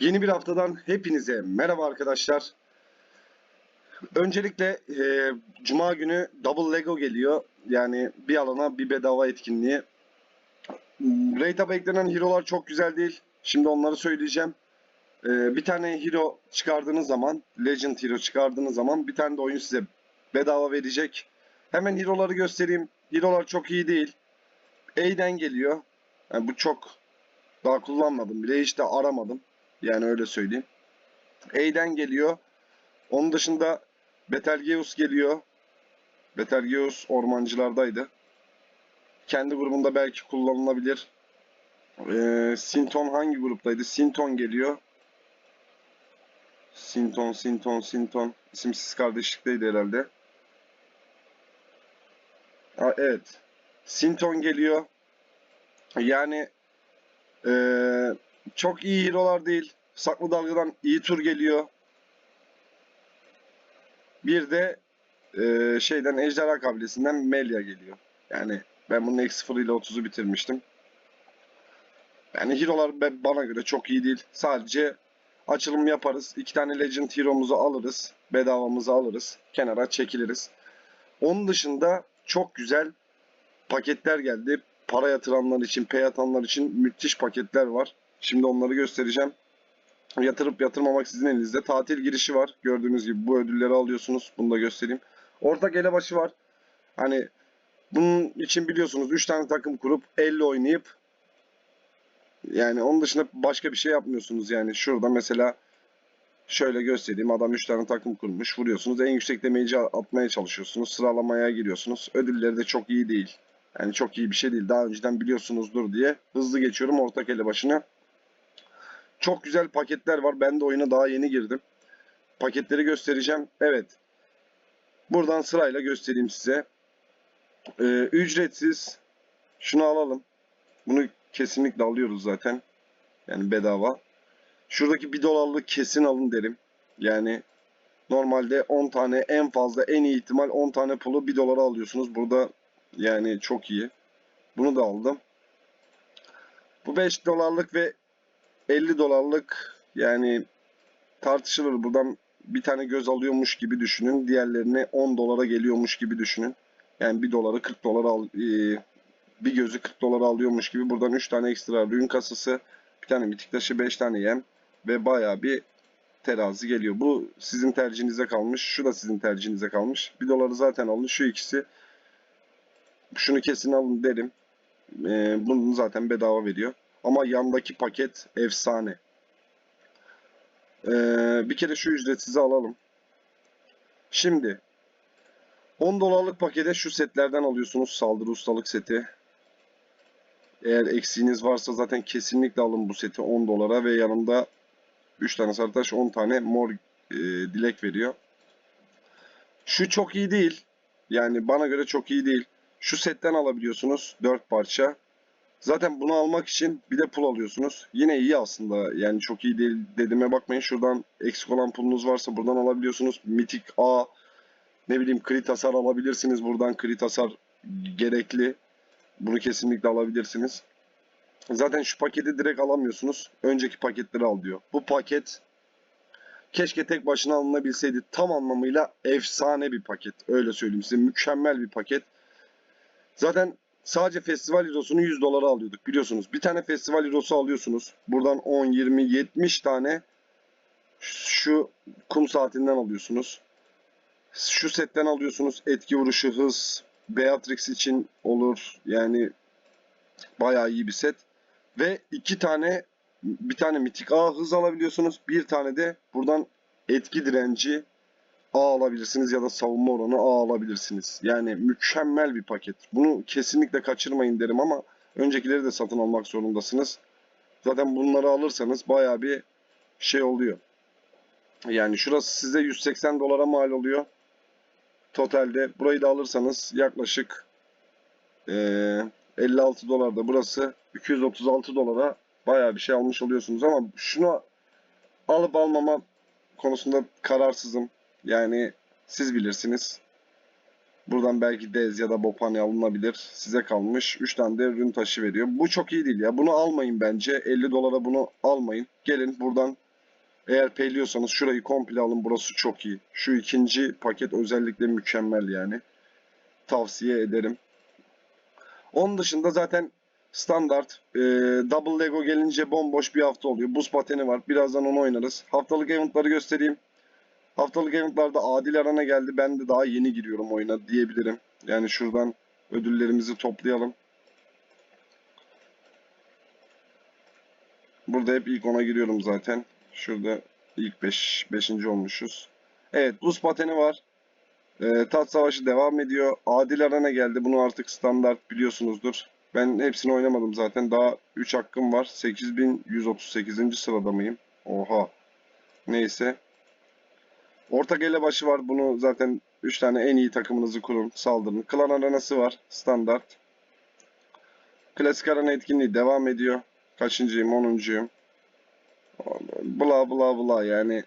Yeni bir haftadan hepinize merhaba arkadaşlar. Öncelikle e, Cuma günü Double Lego geliyor. Yani bir alana bir bedava etkinliği. Rateup'a eklenen hero'lar çok güzel değil. Şimdi onları söyleyeceğim. E, bir tane hero çıkardığınız zaman, Legend hero çıkardığınız zaman bir tane de oyun size bedava verecek. Hemen hero'ları göstereyim. Hero'lar çok iyi değil. A'den geliyor. Yani bu çok daha kullanmadım bile hiç de aramadım. Yani öyle söyleyeyim. A'den geliyor. Onun dışında Betelgeuse geliyor. Betelgeuse ormancılardaydı. Kendi grubunda belki kullanılabilir. Ee, Sinton hangi gruptaydı? Sinton geliyor. Sinton, Sinton, Sinton. İsimsiz kardeşlikteydi herhalde. Ha, evet. Sinton geliyor. Yani ee, çok iyi hero'lar değil. Saklı dalgadan iyi tur geliyor. Bir de e, şeyden Ejderha kabilesinden Melia geliyor. Yani ben bunun eksi 0 ile 30'u bitirmiştim. Yani hero'lar bana göre çok iyi değil. Sadece açılım yaparız. iki tane Legend hero'muzu alırız. Bedavamızı alırız. Kenara çekiliriz. Onun dışında çok güzel paketler geldi. Para yatıranlar için, pay atanlar için müthiş paketler var. Şimdi onları göstereceğim. Yatırıp yatırmamak sizin elinizde. Tatil girişi var. Gördüğünüz gibi bu ödülleri alıyorsunuz. Bunu da göstereyim. Ortak elebaşı var. Hani bunun için biliyorsunuz 3 tane takım kurup 50 oynayıp yani onun dışında başka bir şey yapmıyorsunuz yani. Şurada mesela şöyle göstereyim. Adam 3 tane takım kurmuş. Vuruyorsunuz. En yüksek demeyici atmaya çalışıyorsunuz. Sıralamaya giriyorsunuz. Ödülleri de çok iyi değil. Yani çok iyi bir şey değil. Daha önceden biliyorsunuzdur diye. Hızlı geçiyorum ortak elebaşına. Çok güzel paketler var. Ben de oyuna daha yeni girdim. Paketleri göstereceğim. Evet. Buradan sırayla göstereyim size. Ee, ücretsiz. Şunu alalım. Bunu kesinlikle alıyoruz zaten. Yani bedava. Şuradaki 1 dolarlık kesin alın derim. Yani normalde 10 tane en fazla en iyi ihtimal 10 tane pulu 1 dolara alıyorsunuz. Burada yani çok iyi. Bunu da aldım. Bu 5 dolarlık ve 50 dolarlık yani tartışılır. Buradan bir tane göz alıyormuş gibi düşünün. Diğerlerini 10 dolara geliyormuş gibi düşünün. Yani 1 doları 40 dolara al, e, bir gözü 40 dolara alıyormuş gibi. Buradan 3 tane ekstra rün kasası, bir tane mitik taşı, 5 tane yem ve bayağı bir terazi geliyor. Bu sizin tercihinize kalmış. Şu da sizin tercihinize kalmış. 1 doları zaten alın. Şu ikisi şunu kesin alın derim. E, bunu zaten bedava veriyor. Ama yandaki paket efsane. Ee, bir kere şu ücretsizi alalım. Şimdi 10 dolarlık pakete şu setlerden alıyorsunuz. Saldırı ustalık seti. Eğer eksiğiniz varsa zaten kesinlikle alın bu seti 10 dolara ve yanında 3 tane sarı taş 10 tane mor e, dilek veriyor. Şu çok iyi değil. Yani bana göre çok iyi değil. Şu setten alabiliyorsunuz 4 parça. Zaten bunu almak için bir de pul alıyorsunuz. Yine iyi aslında. Yani çok iyi değil dediğime bakmayın. Şuradan eksik olan pulunuz varsa buradan alabiliyorsunuz. Mitik A ne bileyim crit hasar alabilirsiniz. Buradan crit hasar gerekli. Bunu kesinlikle alabilirsiniz. Zaten şu paketi direkt alamıyorsunuz. Önceki paketleri al diyor. Bu paket keşke tek başına alınabilseydi. Tam anlamıyla efsane bir paket. Öyle söyleyeyim size. Mükemmel bir paket. Zaten sadece festival eurosunu 100 dolara alıyorduk biliyorsunuz. Bir tane festival eurosu alıyorsunuz. Buradan 10, 20, 70 tane şu kum saatinden alıyorsunuz. Şu setten alıyorsunuz. Etki vuruşu, hız, Beatrix için olur. Yani bayağı iyi bir set. Ve iki tane bir tane mitik A hız alabiliyorsunuz. Bir tane de buradan etki direnci A alabilirsiniz ya da savunma oranı A alabilirsiniz. Yani mükemmel bir paket. Bunu kesinlikle kaçırmayın derim ama öncekileri de satın almak zorundasınız. Zaten bunları alırsanız baya bir şey oluyor. Yani şurası size 180 dolara mal oluyor. Totalde burayı da alırsanız yaklaşık eee 56 dolarda burası 236 dolara baya bir şey almış oluyorsunuz ama şunu alıp almama konusunda kararsızım. Yani siz bilirsiniz. Buradan belki Dez ya da Bopani alınabilir. Size kalmış. 3 tane de ürün taşı veriyor. Bu çok iyi değil ya. Bunu almayın bence. 50 dolara bunu almayın. Gelin buradan Eğer payliyorsanız şurayı komple alın. Burası çok iyi. Şu ikinci paket özellikle mükemmel yani. Tavsiye ederim. Onun dışında zaten standart e, double Lego gelince bomboş bir hafta oluyor. Buz pateni var. Birazdan onu oynarız. Haftalık eventları göstereyim. Haftalık eventlarda Adil Aran'a geldi. Ben de daha yeni giriyorum oyuna diyebilirim. Yani şuradan ödüllerimizi toplayalım. Burada hep ilk 10'a giriyorum zaten. Şurada ilk 5 beş, 5. olmuşuz. Evet buz pateni var. Ee, tat savaşı devam ediyor. Adil Arana geldi. Bunu artık standart biliyorsunuzdur. Ben hepsini oynamadım zaten. Daha 3 hakkım var. 8138. sırada mıyım? Oha. Neyse. Ortak elebaşı var. Bunu zaten 3 tane en iyi takımınızı kurun. Saldırın. Klan aranası var. Standart. Klasik arana etkinliği devam ediyor. Kaçıncıyım? 10'uncuyum. Bla bla bla yani.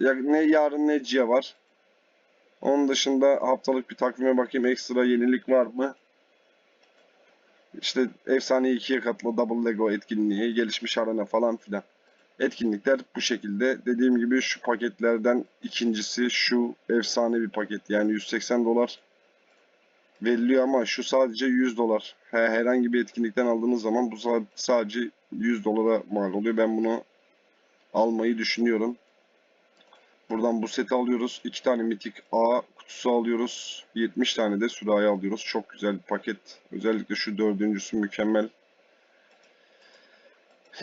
Ya, ne yarın ne Cia var. Onun dışında haftalık bir takvime bakayım. Ekstra yenilik var mı? İşte efsane ikiye katlı Double Lego etkinliği, gelişmiş arena falan filan. Etkinlikler bu şekilde. Dediğim gibi şu paketlerden ikincisi şu efsane bir paket. Yani 180 dolar veriliyor ama şu sadece 100 dolar. He, herhangi bir etkinlikten aldığınız zaman bu sa- sadece 100 dolara mal oluyor. Ben bunu almayı düşünüyorum. Buradan bu seti alıyoruz. 2 tane mitik A kutusu alıyoruz. 70 tane de sürahi alıyoruz. Çok güzel bir paket. Özellikle şu dördüncüsü mükemmel.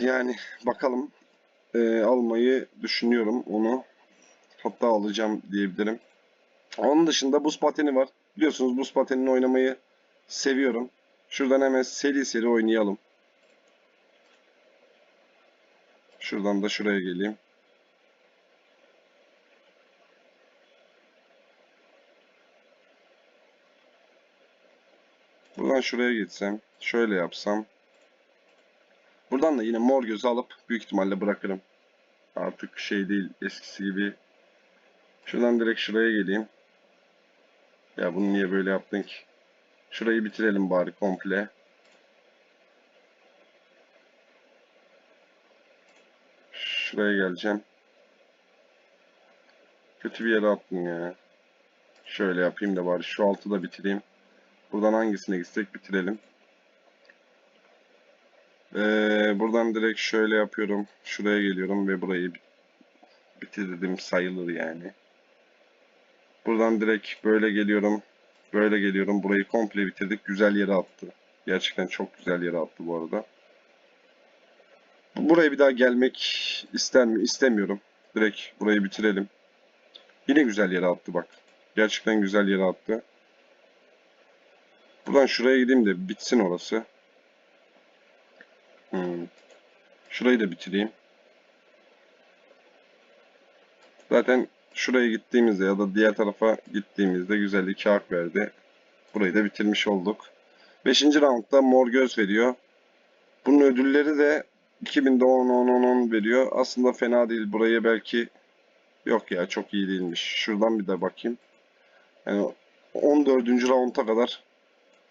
Yani bakalım. Ee, almayı düşünüyorum onu. Hatta alacağım diyebilirim. Onun dışında buz pateni var. Biliyorsunuz buz patenini oynamayı seviyorum. Şuradan hemen seri seri oynayalım. Şuradan da şuraya geleyim. Buradan şuraya gitsem, şöyle yapsam. Buradan da yine mor gözü alıp büyük ihtimalle bırakırım. Artık şey değil eskisi gibi. Şuradan direkt şuraya geleyim. Ya bunu niye böyle yaptın ki? Şurayı bitirelim bari komple. Şuraya geleceğim. Kötü bir yere attım ya. Şöyle yapayım da bari şu altı da bitireyim. Buradan hangisine gitsek bitirelim. Ee, buradan direkt şöyle yapıyorum. Şuraya geliyorum ve burayı bitirdim sayılır yani. Buradan direkt böyle geliyorum. Böyle geliyorum. Burayı komple bitirdik. Güzel yere attı. Gerçekten çok güzel yere attı bu arada. Buraya bir daha gelmek ister mi? İstemiyorum. Direkt burayı bitirelim. Yine güzel yere attı bak. Gerçekten güzel yere attı. Buradan şuraya gideyim de bitsin orası. Hmm. Şurayı da bitireyim. Zaten şuraya gittiğimizde ya da diğer tarafa gittiğimizde güzel iki hak verdi. Burayı da bitirmiş olduk. Beşinci roundda mor göz veriyor. Bunun ödülleri de 2000'de 10 10 10 10 veriyor. Aslında fena değil. Buraya belki yok ya çok iyi değilmiş. Şuradan bir de bakayım. Yani 14. round'a kadar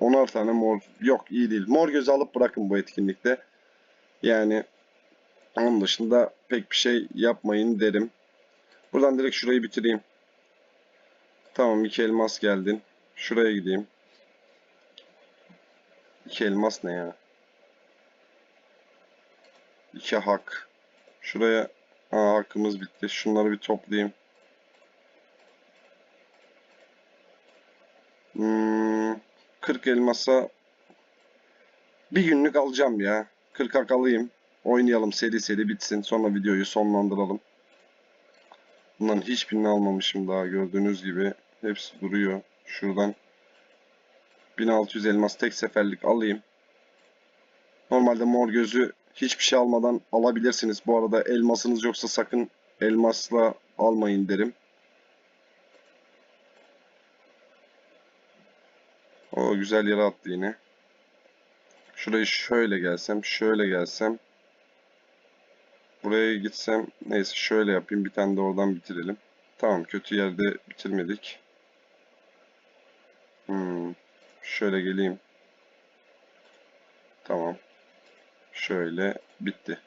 10'ar tane mor yok iyi değil. Mor gözü alıp bırakın bu etkinlikte. Yani onun dışında pek bir şey yapmayın derim. Buradan direkt şurayı bitireyim. Tamam iki elmas geldin. Şuraya gideyim. İki elmas ne ya? İki hak. Şuraya Aa, hakkımız bitti. Şunları bir toplayayım. Hmm, 40 elmasa bir günlük alacağım ya. 40 hak alayım. Oynayalım seri seri bitsin. Sonra videoyu sonlandıralım. Bunların hiçbirini almamışım daha gördüğünüz gibi. Hepsi duruyor. Şuradan 1600 elmas tek seferlik alayım. Normalde mor gözü hiçbir şey almadan alabilirsiniz. Bu arada elmasınız yoksa sakın elmasla almayın derim. O güzel yere attı yine. Şurayı şöyle gelsem, şöyle gelsem. Buraya gitsem, neyse şöyle yapayım. Bir tane de oradan bitirelim. Tamam, kötü yerde bitirmedik. Hmm, şöyle geleyim. Tamam. Şöyle bitti.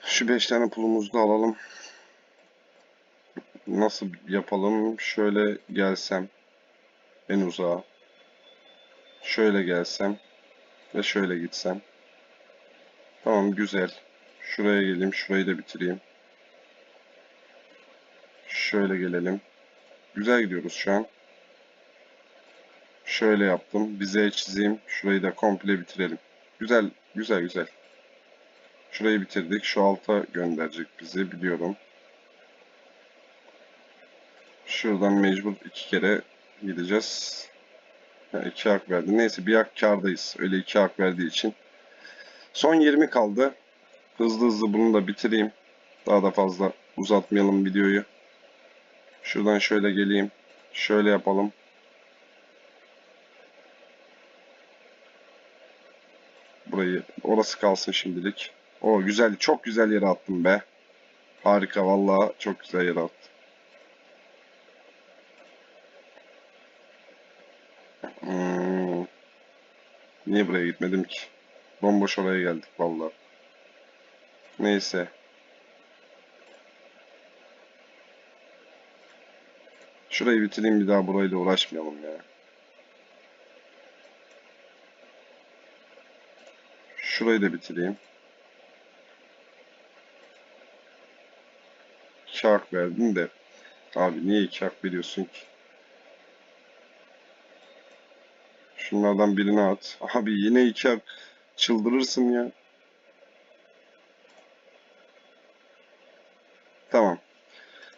Şu 5 tane pulumuzu da alalım. Nasıl yapalım? Şöyle gelsem en uzağa. Şöyle gelsem ve şöyle gitsem. Tamam güzel. Şuraya geleyim, şurayı da bitireyim. Şöyle gelelim. Güzel gidiyoruz şu an. Şöyle yaptım. Bir Z çizeyim. Şurayı da komple bitirelim. Güzel, güzel, güzel. Şurayı bitirdik. Şu alta gönderecek bizi biliyorum. Şuradan mecbur iki kere gideceğiz. Ha, iki hak verdi. Neyse bir hak kardayız. Öyle iki hak verdiği için. Son 20 kaldı. Hızlı hızlı bunu da bitireyim. Daha da fazla uzatmayalım videoyu. Şuradan şöyle geleyim. Şöyle yapalım. Burayı orası kalsın şimdilik. O güzel çok güzel yere attım be. Harika vallahi çok güzel yere attım. Hmm. Niye buraya gitmedim ki? Bomboş oraya geldik vallahi. Neyse. Şurayı bitireyim bir daha burayla uğraşmayalım ya. Şurayı da bitireyim. İki hak verdin de. Abi niye iki hak veriyorsun ki? Şunlardan birini at. Abi yine hak. Çıldırırsın ya. Tamam.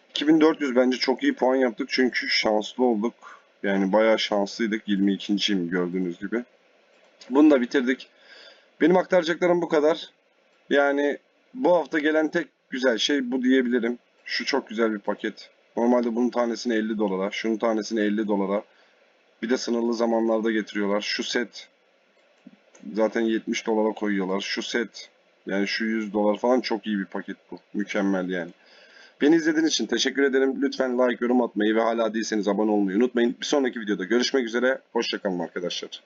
2400 bence çok iyi puan yaptık çünkü şanslı olduk. Yani bayağı şanslıydık. 22.yim gördüğünüz gibi. Bunu da bitirdik. Benim aktaracaklarım bu kadar. Yani bu hafta gelen tek güzel şey bu diyebilirim. Şu çok güzel bir paket. Normalde bunun tanesini 50 dolara, şunun tanesini 50 dolara. Bir de sınırlı zamanlarda getiriyorlar. Şu set zaten 70 dolara koyuyorlar. Şu set yani şu 100 dolar falan çok iyi bir paket bu. Mükemmel yani. Beni izlediğiniz için teşekkür ederim. Lütfen like, yorum atmayı ve hala değilseniz abone olmayı unutmayın. Bir sonraki videoda görüşmek üzere. Hoşçakalın arkadaşlar.